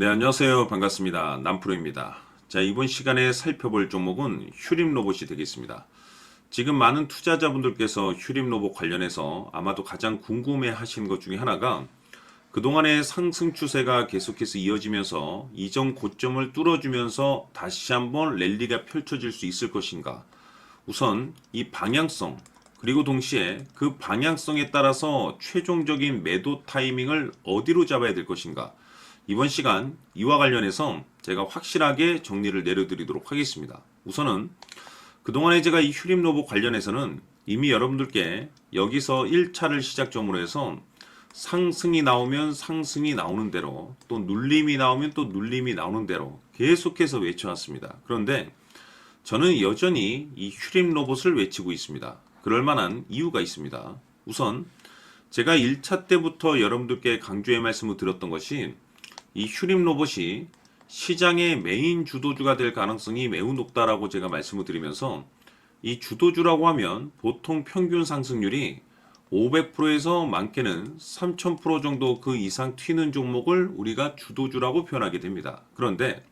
네, 안녕하세요. 반갑습니다. 남프로입니다. 자, 이번 시간에 살펴볼 종목은 휴림 로봇이 되겠습니다. 지금 많은 투자자분들께서 휴림 로봇 관련해서 아마도 가장 궁금해 하시는 것 중에 하나가 그동안의 상승 추세가 계속해서 이어지면서 이전 고점을 뚫어주면서 다시 한번 랠리가 펼쳐질 수 있을 것인가. 우선 이 방향성, 그리고 동시에 그 방향성에 따라서 최종적인 매도 타이밍을 어디로 잡아야 될 것인가. 이번 시간 이와 관련해서 제가 확실하게 정리를 내려드리도록 하겠습니다. 우선은 그동안에 제가 이 휴림 로봇 관련해서는 이미 여러분들께 여기서 1차를 시작점으로 해서 상승이 나오면 상승이 나오는 대로 또 눌림이 나오면 또 눌림이 나오는 대로 계속해서 외쳐왔습니다. 그런데 저는 여전히 이 휴림 로봇을 외치고 있습니다. 그럴 만한 이유가 있습니다. 우선 제가 1차 때부터 여러분들께 강조의 말씀을 드렸던 것이 이 휴림 로봇이 시장의 메인 주도주가 될 가능성이 매우 높다라고 제가 말씀을 드리면서 이 주도주라고 하면 보통 평균 상승률이 500%에서 많게는 3000% 정도 그 이상 튀는 종목을 우리가 주도주라고 표현하게 됩니다. 그런데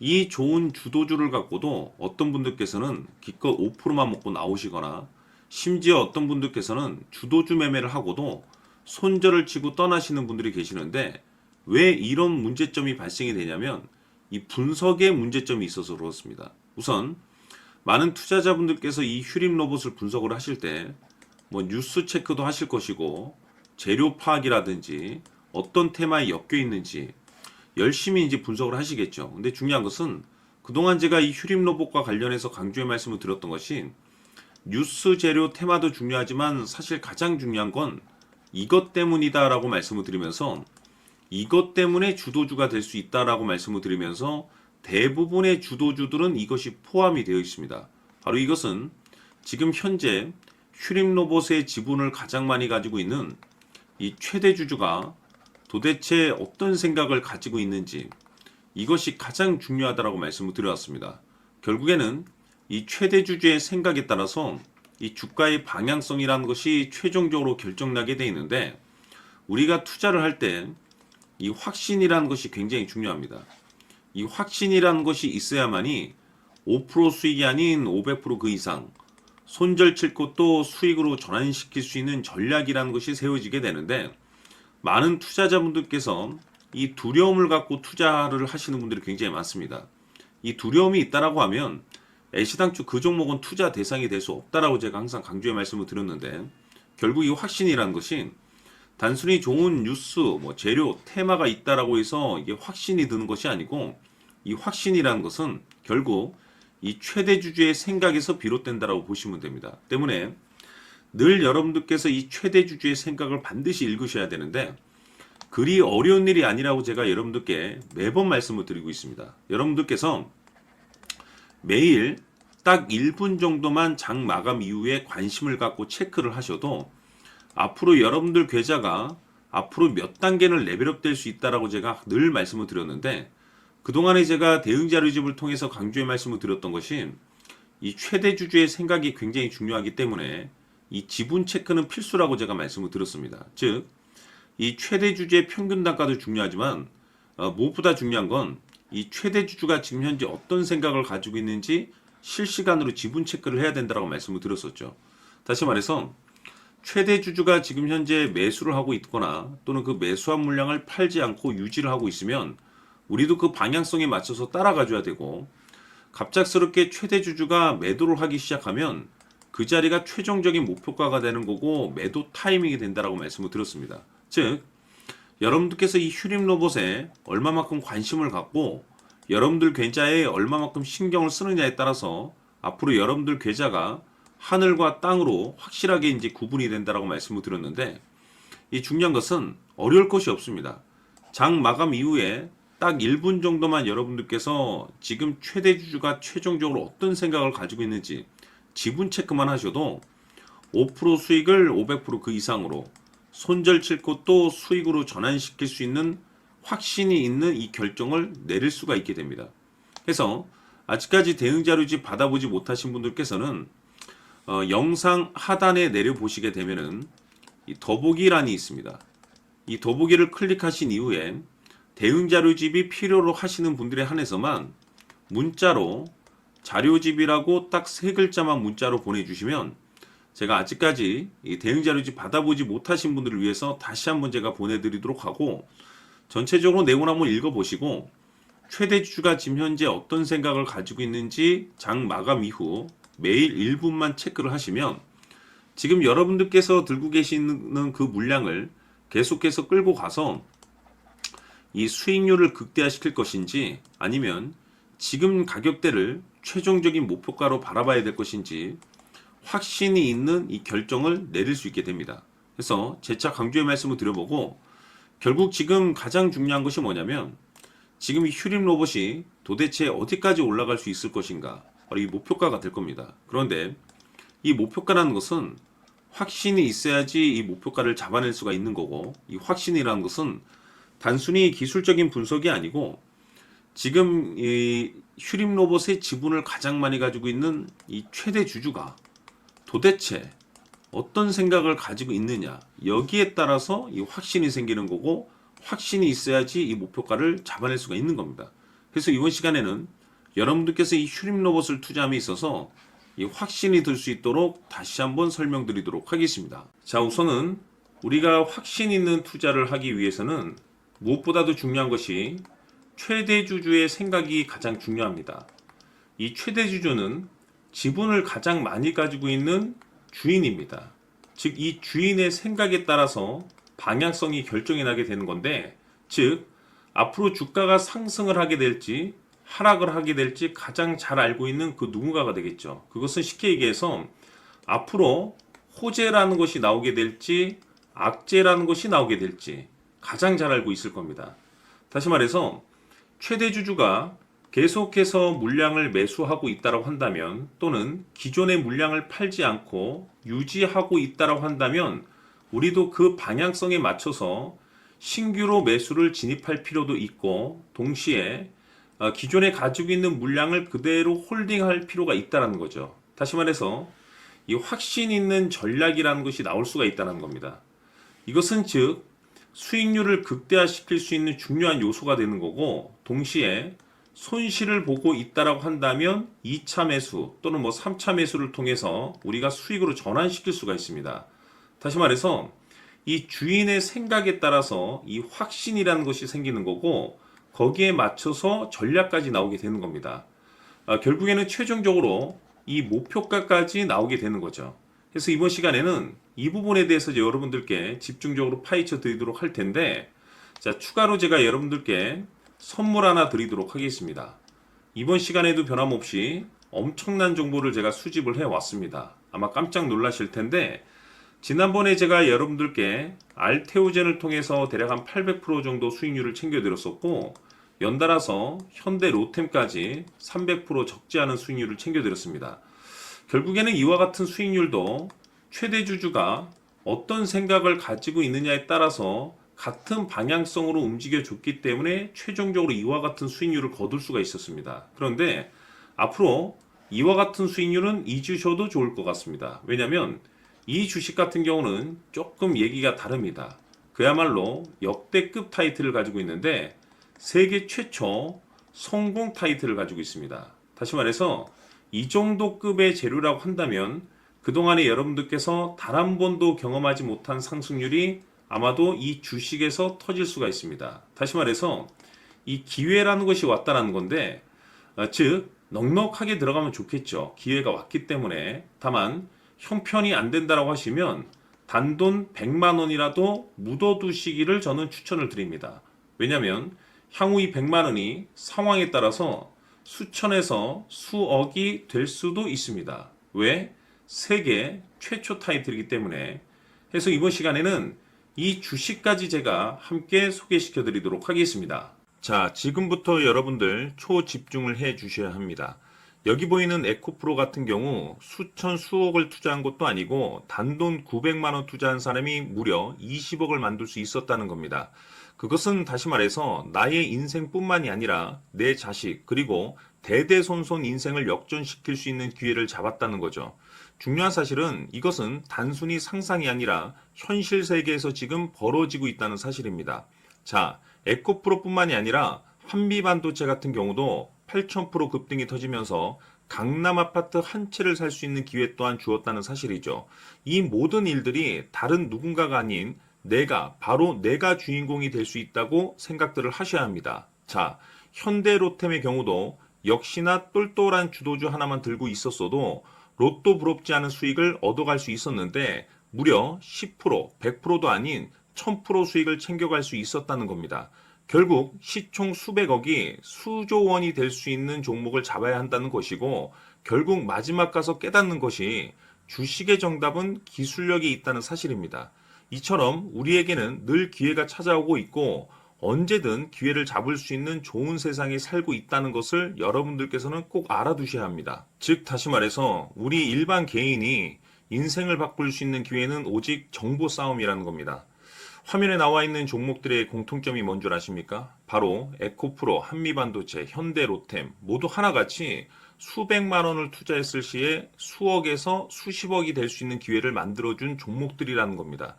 이 좋은 주도주를 갖고도 어떤 분들께서는 기껏 5%만 먹고 나오시거나 심지어 어떤 분들께서는 주도주 매매를 하고도 손절을 치고 떠나시는 분들이 계시는데 왜 이런 문제점이 발생이 되냐면 이 분석에 문제점이 있어서 그렇습니다. 우선 많은 투자자분들께서 이 휴림 로봇을 분석을 하실 때 뭐 뉴스 체크도 하실 것이고 재료 파악이라든지 어떤 테마에 엮여 있는지 열심히 이제 분석을 하시겠죠. 근데 중요한 것은 그동안 제가 이 휴림 로봇과 관련해서 강조의 말씀을 드렸던 것이 뉴스 재료 테마도 중요하지만 사실 가장 중요한 건 이것 때문이다라고 말씀을 드리면서 이것 때문에 주도주가 될 수 있다라고 말씀을 드리면서 대부분의 주도주들은 이것이 포함이 되어 있습니다. 바로 이것은 지금 현재 휴림 로봇의 지분을 가장 많이 가지고 있는 이 최대 주주가 도대체 어떤 생각을 가지고 있는지 이것이 가장 중요하다라고 말씀을 드려왔습니다. 결국에는 이 최대 주주의 생각에 따라서 이 주가의 방향성이라는 것이 최종적으로 결정나게 돼 있는데 우리가 투자를 할때 이 확신이라는 것이 굉장히 중요합니다. 이 확신이라는 것이 있어야만이 5% 수익이 아닌 500%그 이상 손절 칠 것도 수익으로 전환시킬 수 있는 전략이라는 것이 세워지게 되는데 많은 투자자분들께서 이 두려움을 갖고 투자를 하시는 분들이 굉장히 많습니다. 이 두려움이 있다라고 하면 애시당초 그 종목은 투자 대상이 될 수 없다라고 제가 항상 강조의 말씀을 드렸는데 결국 이 확신이라는 것이 단순히 좋은 뉴스, 뭐 재료, 테마가 있다라고 해서 이게 확신이 드는 것이 아니고 이 확신이라는 것은 결국 이 최대 주주의 생각에서 비롯된다라고 보시면 됩니다. 때문에 늘 여러분들께서 이 최대 주주의 생각을 반드시 읽으셔야 되는데 그리 어려운 일이 아니라고 제가 여러분들께 매번 말씀을 드리고 있습니다. 여러분들께서 매일 딱 1분 정도만 장 마감 이후에 관심을 갖고 체크를 하셔도 앞으로 여러분들 계좌가 앞으로 몇 단계는 레벨업 될 수 있다라고 제가 늘 말씀을 드렸는데 그동안에 제가 대응 자료집을 통해서 강조의 말씀을 드렸던 것이 이 최대 주주의 생각이 굉장히 중요하기 때문에 이 지분 체크는 필수라고 제가 말씀을 드렸습니다. 즉, 이 최대 주주의 평균 단가도 중요하지만 어, 무엇보다 중요한 건 이 최대 주주가 지금 현재 어떤 생각을 가지고 있는지 실시간으로 지분 체크를 해야 된다고 말씀을 드렸었죠. 다시 말해서 최대 주주가 지금 현재 매수를 하고 있거나 또는 그 매수한 물량을 팔지 않고 유지를 하고 있으면 우리도 그 방향성에 맞춰서 따라가줘야 되고 갑작스럽게 최대 주주가 매도를 하기 시작하면 그 자리가 최종적인 목표가가 되는 거고 매도 타이밍이 된다라고 말씀을 드렸습니다. 즉 여러분들께서 이 휴림 로봇에 얼마만큼 관심을 갖고 여러분들 계좌에 얼마만큼 신경을 쓰느냐에 따라서 앞으로 여러분들 계좌가 하늘과 땅으로 확실하게 이제 구분이 된다라고 말씀을 드렸는데 이 중요한 것은 어려울 것이 없습니다. 장 마감 이후에 딱 1분 정도만 여러분들께서 지금 최대 주주가 최종적으로 어떤 생각을 가지고 있는지 지분 체크만 하셔도 5% 수익을 500%그 이상으로 손절 칠 것도 수익으로 전환시킬 수 있는 확신이 있는 이 결정을 내릴 수가 있게 됩니다. 그래서 아직까지 대응 자료집 받아보지 못하신 분들께서는 어, 영상 하단에 내려 보시게 되면은 이 더보기란이 있습니다. 이 더보기를 클릭하신 이후에 대응 자료집이 필요로 하시는 분들에 한해서만 문자로 자료집이라고 딱 세 글자만 문자로 보내주시면 제가 아직까지 이 대응 자료집 받아보지 못하신 분들을 위해서 다시 한번 제가 보내드리도록 하고 전체적으로 내용을 한번 읽어보시고 최대 주주가 지금 현재 어떤 생각을 가지고 있는지 장 마감 이후 매일 1분만 체크를 하시면 지금 여러분들께서 들고 계시는 그 물량을 계속해서 끌고 가서 이 수익률을 극대화시킬 것인지 아니면 지금 가격대를 최종적인 목표가로 바라봐야 될 것인지 확신이 있는 이 결정을 내릴 수 있게 됩니다. 그래서 재차 강조의 말씀을 드려보고 결국 지금 가장 중요한 것이 뭐냐면 지금 이 휴림 로봇이 도대체 어디까지 올라갈 수 있을 것인가 바로 이 목표가가 될 겁니다. 그런데 이 목표가라는 것은 확신이 있어야지 이 목표가를 잡아낼 수가 있는 거고 이 확신이라는 것은 단순히 기술적인 분석이 아니고 지금 이 휴림 로봇의 지분을 가장 많이 가지고 있는 이 최대 주주가 도대체 어떤 생각을 가지고 있느냐 여기에 따라서 이 확신이 생기는 거고 확신이 있어야지 이 목표가를 잡아낼 수가 있는 겁니다. 그래서 이번 시간에는 여러분들께서 이 휴림 로봇을 투자함에 있어서 이 확신이 들 수 있도록 다시 한번 설명드리도록 하겠습니다. 자 우선은 우리가 확신 있는 투자를 하기 위해서는 무엇보다도 중요한 것이 최대 주주의 생각이 가장 중요합니다. 이 최대 주주는 지분을 가장 많이 가지고 있는 주인입니다. 즉, 이 주인의 생각에 따라서 방향성이 결정이 나게 되는 건데, 즉, 앞으로 주가가 상승을 하게 될지, 하락을 하게 될지 가장 잘 알고 있는 그 누군가가 되겠죠. 그것은 쉽게 얘기해서 앞으로 호재라는 것이 나오게 될지, 악재라는 것이 나오게 될지 가장 잘 알고 있을 겁니다. 다시 말해서, 최대 주주가 계속해서 물량을 매수하고 있다고 한다면 또는 기존의 물량을 팔지 않고 유지하고 있다고 한다면 우리도 그 방향성에 맞춰서 신규로 매수를 진입할 필요도 있고 동시에 어, 기존에 가지고 있는 물량을 그대로 홀딩할 필요가 있다는 거죠. 다시 말해서 이 확신 있는 전략이라는 것이 나올 수가 있다는 겁니다. 이것은 즉 수익률을 극대화시킬 수 있는 중요한 요소가 되는 거고 동시에 손실을 보고 있다라고 한다면 2차 매수 또는 뭐 3차 매수를 통해서 우리가 수익으로 전환시킬 수가 있습니다. 다시 말해서 이 주인의 생각에 따라서 이 확신이라는 것이 생기는 거고 거기에 맞춰서 전략까지 나오게 되는 겁니다. 아, 결국에는 최종적으로 이 목표가까지 나오게 되는 거죠. 그래서 이번 시간에는 이 부분에 대해서 여러분들께 집중적으로 파헤쳐 드리도록 할 텐데 자 추가로 제가 여러분들께 선물 하나 드리도록 하겠습니다. 이번 시간에도 변함없이 엄청난 정보를 제가 수집을 해 왔습니다. 아마 깜짝 놀라실 텐데 지난번에 제가 여러분들께 알테오젠을 통해서 대략 한 800% 정도 수익률을 챙겨드렸었고 연달아서 현대 로템까지 300% 적지 않은 수익률을 챙겨드렸습니다. 결국에는 이와 같은 수익률도 최대 주주가 어떤 생각을 가지고 있느냐에 따라서 같은 방향성으로 움직여 줬기 때문에 최종적으로 이와 같은 수익률을 거둘 수가 있었습니다. 그런데 앞으로 이와 같은 수익률은 잊으셔도 좋을 것 같습니다. 왜냐하면 이 주식 같은 경우는 조금 얘기가 다릅니다. 그야말로 역대급 타이틀을 가지고 있는데 세계 최초 성공 타이틀을 가지고 있습니다. 다시 말해서 이 정도 급의 재료라고 한다면 그동안에 여러분들께서 단 한 번도 경험하지 못한 상승률이 아마도 이 주식에서 터질 수가 있습니다. 다시 말해서 이 기회라는 것이 왔다는 건데, 어, 즉 넉넉하게 들어가면 좋겠죠. 기회가 왔기 때문에 다만 형편이 안 된다라고 하시면 단돈 100만 원이라도 묻어두시기를 저는 추천을 드립니다. 왜냐하면 향후 이 100만 원이 상황에 따라서 수천에서 수억이 될 수도 있습니다. 왜? 세계 최초 타이틀이기 때문에. 해서 이번 시간에는 이 주식까지 제가 함께 소개시켜 드리도록 하겠습니다. 자, 지금부터 여러분들 초집중을 해 주셔야 합니다. 여기 보이는 에코프로 같은 경우 수천 수억을 투자한 것도 아니고 단돈 900만 원 투자한 사람이 무려 20억을 만들 수 있었다는 겁니다. 그것은 다시 말해서 나의 인생뿐만이 아니라 내 자식 그리고 대대손손 인생을 역전시킬 수 있는 기회를 잡았다는 거죠. 중요한 사실은 이것은 단순히 상상이 아니라 현실 세계에서 지금 벌어지고 있다는 사실입니다. 자, 에코프로뿐만이 아니라 한미반도체 같은 경우도 8,000% 급등이 터지면서 강남 아파트 한 채를 살 수 있는 기회 또한 주었다는 사실이죠. 이 모든 일들이 다른 누군가가 아닌 내가 바로 내가 주인공이 될 수 있다고 생각들을 하셔야 합니다. 자, 현대 로템의 경우도 역시나 똘똘한 주도주 하나만 들고 있었어도 로또 부럽지 않은 수익을 얻어갈 수 있었는데 무려 10%, 100%도 아닌 1000% 수익을 챙겨갈 수 있었다는 겁니다. 결국 시총 수백억이 수조 원이 될 수 있는 종목을 잡아야 한다는 것이고 결국 마지막 가서 깨닫는 것이 주식의 정답은 기술력이 있다는 사실입니다. 이처럼 우리에게는 늘 기회가 찾아오고 있고 언제든 기회를 잡을 수 있는 좋은 세상에 살고 있다는 것을 여러분들께서는 꼭 알아두셔야 합니다. 즉 다시 말해서 우리 일반 개인이 인생을 바꿀 수 있는 기회는 오직 정보 싸움이라는 겁니다. 화면에 나와 있는 종목들의 공통점이 뭔 줄 아십니까? 바로 에코프로, 한미반도체, 현대로템 모두 하나같이 수백만 원을 투자했을 시에 수억에서 수십억이 될 수 있는 기회를 만들어준 종목들이라는 겁니다.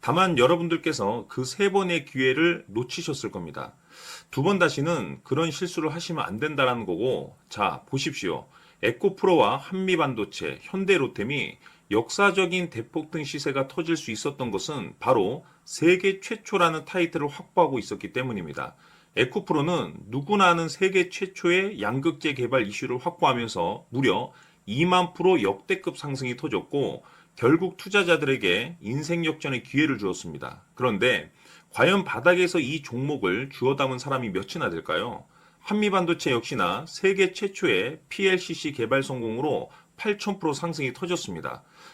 다만 여러분들께서 그 세 번의 기회를 놓치셨을 겁니다. 두 번 다시는 그런 실수를 하시면 안 된다라는 거고, 자, 보십시오. 에코프로와 한미반도체, 현대로템이 역사적인 대폭등 시세가 터질 수 있었던 것은 바로 세계 최초라는 타이틀을 확보하고 있었기 때문입니다. 에코프로는 누구나 아는 세계 최초의 양극재 개발 이슈를 확보하면서 무려 2만 프로 역대급 상승이 터졌고 결국 투자자들에게 인생 역전의 기회를 주었습니다. 그런데 과연 바닥에서 이 종목을 주워 담은 사람이 몇이나 될까요? 한미반도체 역시나 세계 최초의 PLCC 개발 성공으로 8,000% 상승이 터졌습니다.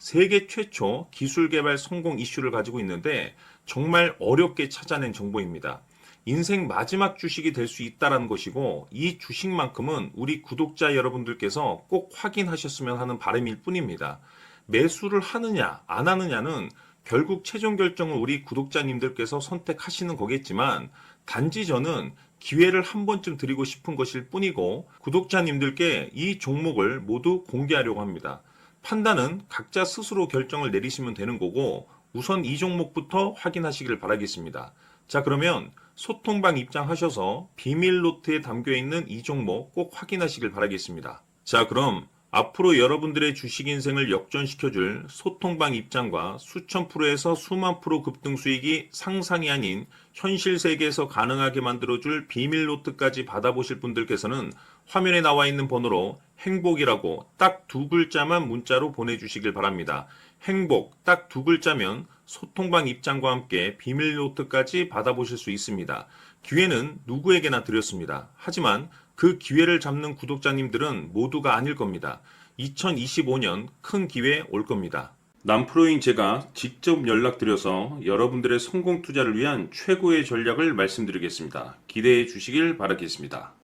세계 최초 기술 개발 성공 이슈를 가지고 있는데, 정말 어렵게 찾아낸 정보입니다. 인생 마지막 주식이 될 수 있다라는 것이고 이 주식만큼은 우리 구독자 여러분들께서 꼭 확인하셨으면 하는 바람일 뿐입니다. 매수를 하느냐 안 하느냐는 결국 최종 결정을 우리 구독자님들께서 선택하시는 거겠지만 단지 저는 기회를 한 번쯤 드리고 싶은 것일 뿐이고 구독자님들께 이 종목을 모두 공개하려고 합니다. 판단은 각자 스스로 결정을 내리시면 되는 거고 우선 이 종목부터 확인하시길 바라겠습니다. 자, 그러면 소통방 입장하셔서 비밀 노트에 담겨 있는 이 종목 꼭 확인하시길 바라겠습니다. 자, 그럼 앞으로 여러분들의 주식 인생을 역전시켜줄 소통방 입장과 수천 프로에서 수만 프로 급등 수익이 상상이 아닌 현실 세계에서 가능하게 만들어줄 비밀 노트까지 받아보실 분들께서는 화면에 나와 있는 번호로 행복이라고 딱 두 글자만 문자로 보내주시길 바랍니다. 행복 딱 두 글자면 소통방 입장과 함께 비밀 노트까지 받아보실 수 있습니다. 기회는 누구에게나 드렸습니다. 하지만 그 기회를 잡는 구독자님들은 모두가 아닐 겁니다. 2025년 큰 기회 올 겁니다. 남프로인 제가 직접 연락드려서 여러분들의 성공 투자를 위한 최고의 전략을 말씀드리겠습니다. 기대해 주시길 바라겠습니다.